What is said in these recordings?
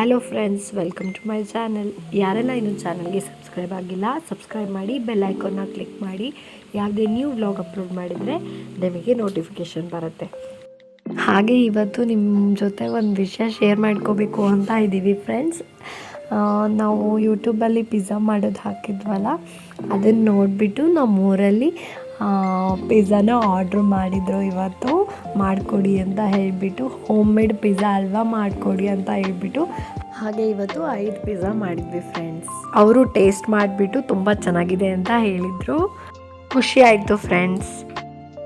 Hello friends welcome to my channel ಯಾರೆಲ್ಲ ಇನ್ನೂ ಚಾನಲ್ಗೆ ಸಬ್ಸ್ಕ್ರೈಬ್ ಆಗಿಲ್ಲ ಸಬ್ಸ್ಕ್ರೈಬ್ ಮಾಡಿ ಬೆಲ್ ಐಕಾನ್ನ ಕ್ಲಿಕ್ ಮಾಡಿ, ಯಾವುದೇ ನ್ಯೂ ವ್ಲಾಗ್ ಅಪ್ಲೋಡ್ ಮಾಡಿದರೆ ನಿಮಗೆ ನೋಟಿಫಿಕೇಷನ್ ಬರುತ್ತೆ. ಹಾಗೆ ಇವತ್ತು ನಿಮ್ಮ ಜೊತೆ ಒಂದು ವಿಷಯ ಶೇರ್ ಮಾಡ್ಕೋಬೇಕು ಅಂತ ಇದ್ದೀವಿ ಫ್ರೆಂಡ್ಸ್ ನಾವು ಯೂಟ್ಯೂಬಲ್ಲಿ ಪಿಜ್ಜಾ ಮಾಡೋದು ಹಾಕಿದ್ವಲ್ಲ ಅದನ್ನು ನೋಡಿಬಿಟ್ಟು ನಮ್ಮೂರಲ್ಲಿ ಪಿಜ್ಜಾನ ಆರ್ಡ್ರ್ ಮಾಡಿದರು ಇವತ್ತು. ಮಾಡಿಕೊಡಿ ಅಂತ ಹೇಳಿಬಿಟ್ಟು ಹೋಮ್ ಮೇಡ್ ಪಿಜ್ಜಾ ಅಲ್ವಾ ಮಾಡಿಕೊಡಿ ಅಂತ ಹೇಳಿಬಿಟ್ಟು. ಹಾಗೆ ಇವತ್ತು ಐದು ಪಿಜ್ಜಾ ಮಾಡಿದ್ವಿ ಫ್ರೆಂಡ್ಸ್. ಅವರು ಟೇಸ್ಟ್ ಮಾಡಿಬಿಟ್ಟು ತುಂಬ ಚೆನ್ನಾಗಿದೆ ಅಂತ ಹೇಳಿದರು. ಖುಷಿ ಆಯಿತು ಫ್ರೆಂಡ್ಸ್.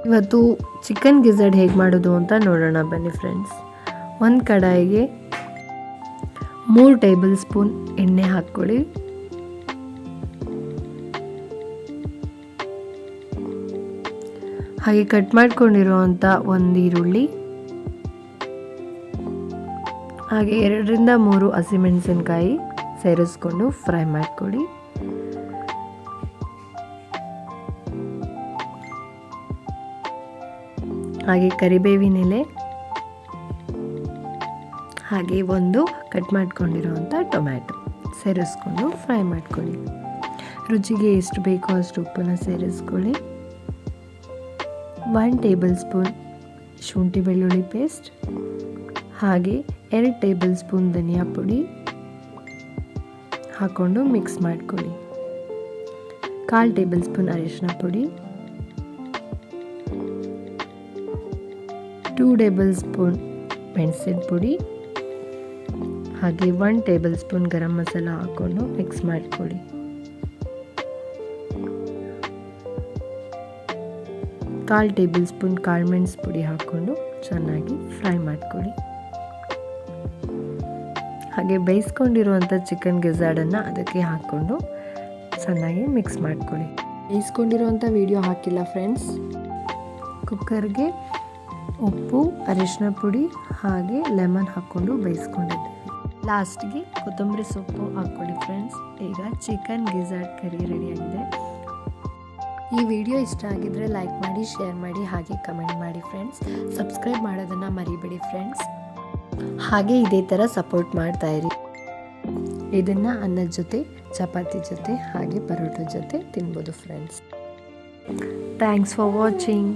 ಇವತ್ತು ಚಿಕನ್ ಗಿಝಡ್ ಹೇಗೆ ಮಾಡೋದು ಅಂತ ನೋಡೋಣ ಬನ್ನಿ ಫ್ರೆಂಡ್ಸ್. ಒಂದು ಕಡಾಯಿಗೆ ಮೂರು ಟೇಬಲ್ ಸ್ಪೂನ್ ಎಣ್ಣೆ ಹಾಕ್ಕೊಳ್ಳಿ. ಹಾಗೆ ಕಟ್ ಮಾಡ್ಕೊಂಡಿರುವಂಥ ಒಂದು ಈರುಳ್ಳಿ, ಹಾಗೆ ಎರಡರಿಂದ ಮೂರು ಹಸಿಮೆಣಸಿನಕಾಯಿ ಸೇರಿಸ್ಕೊಂಡು ಫ್ರೈ ಮಾಡ್ಕೊಳ್ಳಿ. ಹಾಗೆ ಕರಿಬೇವಿನ ಎಲೆ, ಹಾಗೆ ಒಂದು ಕಟ್ ಮಾಡ್ಕೊಂಡಿರುವಂಥ ಟೊಮ್ಯಾಟೊ ಸೇರಿಸ್ಕೊಂಡು ಫ್ರೈ ಮಾಡ್ಕೊಳ್ಳಿ. ರುಚಿಗೆ ಎಷ್ಟು ಬೇಕೋ ಅಷ್ಟು ಉಪ್ಪನ್ನು ಸೇರಿಸ್ಕೊಳ್ಳಿ. ಒನ್ ಟೇಬಲ್ ಸ್ಪೂನ್ ಶುಂಠಿ ಬೆಳ್ಳುಳ್ಳಿ ಪೇಸ್ಟ್, ಹಾಗೆ ಎರಡು ಟೇಬಲ್ ಸ್ಪೂನ್ ಧನಿಯಾ ಪುಡಿ ಹಾಕ್ಕೊಂಡು ಮಿಕ್ಸ್ ಮಾಡ್ಕೊಳ್ಳಿ. ಕಾಲು ಟೇಬಲ್ ಸ್ಪೂನ್ ಅರಿಶಿನ ಪುಡಿ, ಟೂ ಟೇಬಲ್ ಸ್ಪೂನ್ ಮೆಣಸಿನ ಪುಡಿ, ಹಾಗೆ one tablespoon garam masala ಹಾಕ್ಕೊಂಡು ಮಿಕ್ಸ್ ಮಾಡ್ಕೊಳ್ಳಿ. ಕಾಲು ಟೇಬಲ್ ಸ್ಪೂನ್ ಕಾಳು ಮೆಣಸು ಪುಡಿ ಹಾಕ್ಕೊಂಡು ಚೆನ್ನಾಗಿ ಫ್ರೈ ಮಾಡ್ಕೊಳ್ಳಿ. ಹಾಗೆ ಬೇಯಿಸ್ಕೊಂಡಿರುವಂಥ ಚಿಕನ್ ಗೆಜಾಡನ್ನು ಅದಕ್ಕೆ ಹಾಕ್ಕೊಂಡು ಚೆನ್ನಾಗಿ ಮಿಕ್ಸ್ ಮಾಡ್ಕೊಳ್ಳಿ. ಬೇಯಿಸ್ಕೊಂಡಿರುವಂಥ ವಿಡಿಯೋ ಹಾಕಿಲ್ಲ ಫ್ರೆಂಡ್ಸ್. ಕುಕ್ಕರ್ಗೆ ಉಪ್ಪು, ಅರಿಶಿನ ಪುಡಿ ಹಾಗೆ ಲೆಮನ್ ಹಾಕ್ಕೊಂಡು ಬೇಯಿಸ್ಕೊಂಡಿದ್ದೆ ಲಾಸ್ಟ್ಗೆ ಕೊತ್ತಂಬರಿ ಸೊಪ್ಪು ಹಾಕ್ಕೊಳ್ಳಿ ಫ್ರೆಂಡ್ಸ್. ಈಗ ಚಿಕನ್ ಗಿಝಾಡ್ ಕರಿ ರೆಡಿಯಾಗಿದೆ. ಈ ವಿಡಿಯೋ ಇಷ್ಟ ಆಗಿದ್ರೆ ಲೈಕ್ ಮಾಡಿ, ಶೇರ್ ಮಾಡಿ, ಹಾಗೆ ಕಮೆಂಟ್ ಮಾಡಿ ಫ್ರೆಂಡ್ಸ್. ಸಬ್ಸ್ಕ್ರೈಬ್ ಮಾಡೋದನ್ನು ಮರಿಬೇಡಿ ಫ್ರೆಂಡ್ಸ್. ಹಾಗೆ ಇದೇ ಥರ ಸಪೋರ್ಟ್ ಮಾಡ್ತಾ ಇರಿ. ಇದನ್ನು ಅನ್ನದ ಜೊತೆ, ಚಪಾತಿ ಜೊತೆ, ಹಾಗೆ ಪರೋಟ ಜೊತೆ ತಿನ್ಬೋದು ಫ್ರೆಂಡ್ಸ್. Thanks for watching